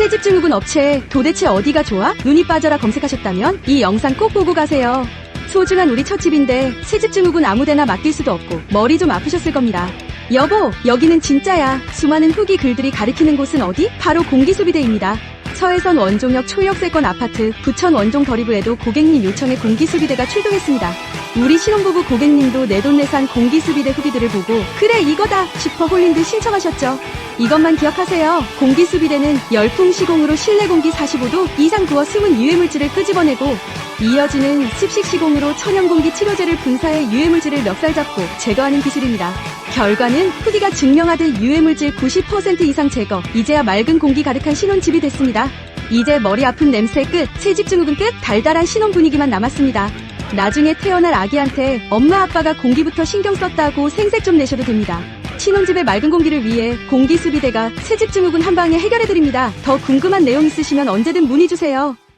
새집 증후군 업체 도대체 어디가 좋아? 눈이 빠져라 검색하셨다면 이 영상 꼭 보고 가세요. 소중한 우리 첫 집인데 새집 증후군 아무데나 맡길 수도 없고 머리 좀 아프셨을 겁니다. 여보, 여기는 진짜야. 수많은 후기 글들이 가리키는 곳은 어디? 바로 공기수비대입니다. 서해선 원종역 초역세권 아파트 부천 원종 더리브에도 고객님 요청에 공기수비대가 출동했습니다. 우리 신혼부부 고객님도 내돈내산 공기수비대 후기들을 보고 그래 이거다 싶어 홀린 듯 신청하셨죠. 이것만 기억하세요. 공기수비대는 열풍 시공으로 실내 공기 45도 이상 부어 숨은 유해물질을 끄집어내고 이어지는 습식 시공으로 천연 공기 치료제를 분사해 유해물질을 멱살 잡고 제거하는 기술입니다. 결과는 후기가 증명하듯 유해물질 90% 이상 제거. 이제야 맑은 공기 가득한 신혼집이 됐습니다. 이제 머리 아픈 냄새 끝, 새집 증후군 끝, 달달한 신혼 분위기만 남았습니다. 나중에 태어날 아기한테 엄마 아빠가 공기부터 신경 썼다고 생색 좀 내셔도 됩니다. 신혼집의 맑은 공기를 위해 공기수비대가 새집 증후군 한 방에 해결해드립니다. 더 궁금한 내용 있으시면 언제든 문의 주세요.